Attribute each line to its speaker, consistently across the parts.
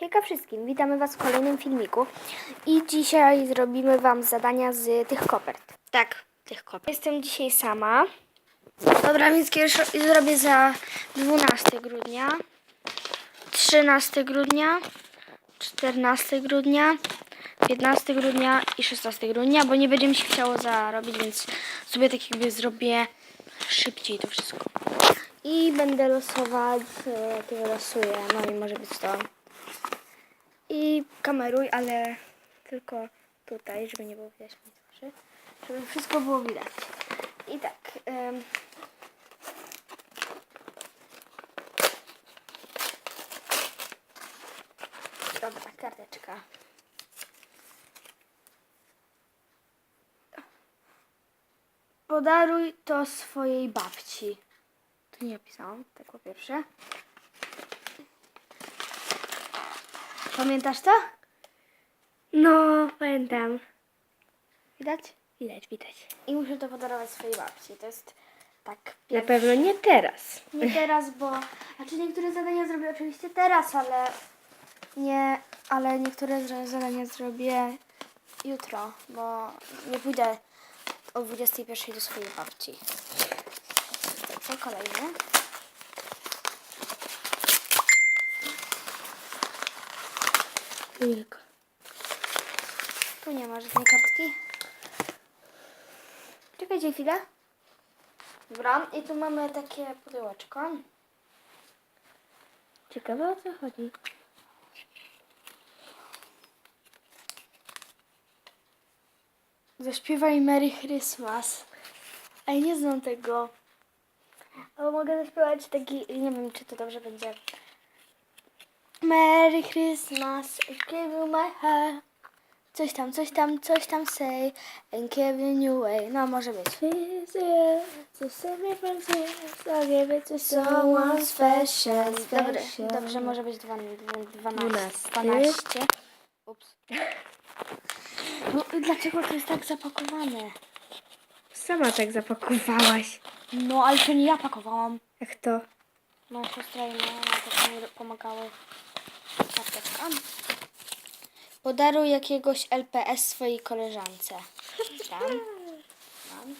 Speaker 1: Hejka wszystkim, witamy Was w kolejnym filmiku i dzisiaj zrobimy Wam zadania z tych kopert. Tak, tych kopert. Jestem dzisiaj sama. Dobra, więc kiedyś zrobię za 12 grudnia, 13 grudnia, 14 grudnia, 15 grudnia i 16 grudnia, bo nie będzie mi się chciało zarobić, więc sobie tak jakby zrobię szybciej to wszystko. I będę losować, e, ty losuję, no i może być to i kameruj, ale tylko tutaj, żeby nie było widać mojej twarzy, żeby wszystko było widać. I tak. em, Dobra, karteczka. Podaruj to swojej babci. To nie napisałam, tak po pierwsze. Pamiętasz to?
Speaker 2: No, pamiętam.
Speaker 1: Widać?
Speaker 2: Widać, widać.
Speaker 1: I muszę to podarować swojej babci. To jest tak.
Speaker 2: Na pewno nie teraz.
Speaker 1: Nie teraz, bo. Znaczy niektóre zadania zrobię oczywiście teraz, ale nie. Ale niektóre zadania zrobię jutro, bo nie pójdę o 21 do swojej babci. Co kolejne?
Speaker 2: Tylko.
Speaker 1: Tu nie ma żadnej kartki. Czekajcie chwilę. Dobra, i tu mamy takie pudełeczko.
Speaker 2: Ciekawe o co chodzi.
Speaker 1: Zaśpiewaj Merry Christmas. Ej, nie znam tego. Ale mogę zaśpiewać taki, nie wiem czy to dobrze będzie. Merry Christmas, I give you my heart. Coś tam, coś tam, coś tam say and giving you away. No, może być.
Speaker 2: This year, to save me from tears, I'll give it to
Speaker 1: Someone special.
Speaker 2: special.
Speaker 1: Dobrze, może być dwa- dwa-
Speaker 2: Dwunasty.
Speaker 1: 12. 12. Ups. No, dlaczego to jest tak zapakowane?
Speaker 2: Sama tak zapakowałaś.
Speaker 1: No, ale to nie ja pakowałam.
Speaker 2: Jak to?
Speaker 1: Moja siostra i moja mama też mi pomagały. Karteczka. Podaruj jakiegoś LPS swojej koleżance. Tam. Mam.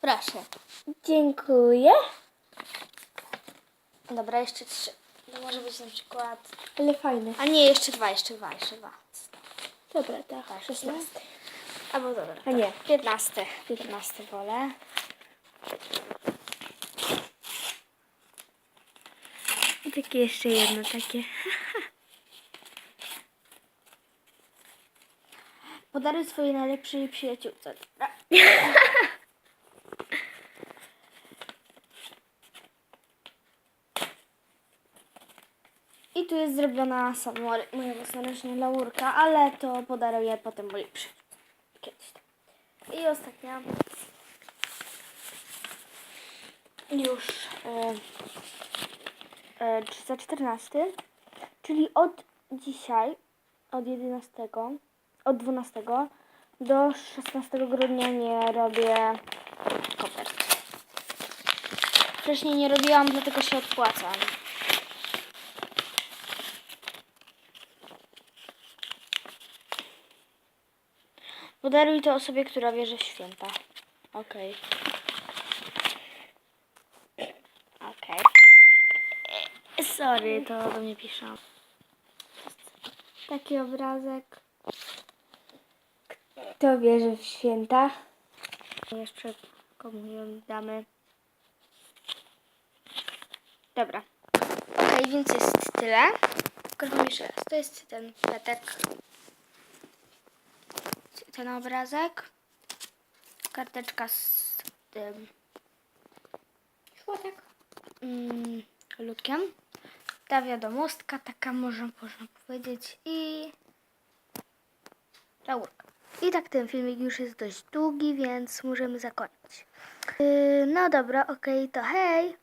Speaker 1: Proszę.
Speaker 2: Dziękuję.
Speaker 1: Dobra, jeszcze trzy. To może być na przykład...
Speaker 2: Ale fajne.
Speaker 1: A nie, jeszcze dwa, jeszcze dwa, jeszcze dwa.
Speaker 2: Dobra, tak.
Speaker 1: Tak, 16. Albo dobra.
Speaker 2: A nie.
Speaker 1: 15. 15 wolę.
Speaker 2: Takie jeszcze jedno takie.
Speaker 1: Podaruj swojej najlepszej przyjaciółce. I tu jest zrobiona sama moja własnoręczna laurka, ale to podaruję potem, bo przy kiedyś tam. I ostatnia. Już e, e, za 14, czyli od dzisiaj, od 11, od 12 do 16 grudnia nie robię kopert. Wcześniej nie robiłam, dlatego się odpłacam. Podaruj to osobie, która wierzy w święta. Okej. Okej. Sorry, to do mnie piszą. Taki obrazek.
Speaker 2: Kto wierzy w święta?
Speaker 1: Jeszcze komunią damy. Dobra. Okej, więc jest tyle. Pokażę jeszcze raz. To jest ten pletek. Ten obrazek. Karteczka z tym
Speaker 2: Szłatek.
Speaker 1: mm, lukiem. Ta wiadomostka, taka można, można powiedzieć. I laurka. I tak ten filmik już jest dość długi, więc możemy zakończyć. Yy, no dobra, okej, to hej!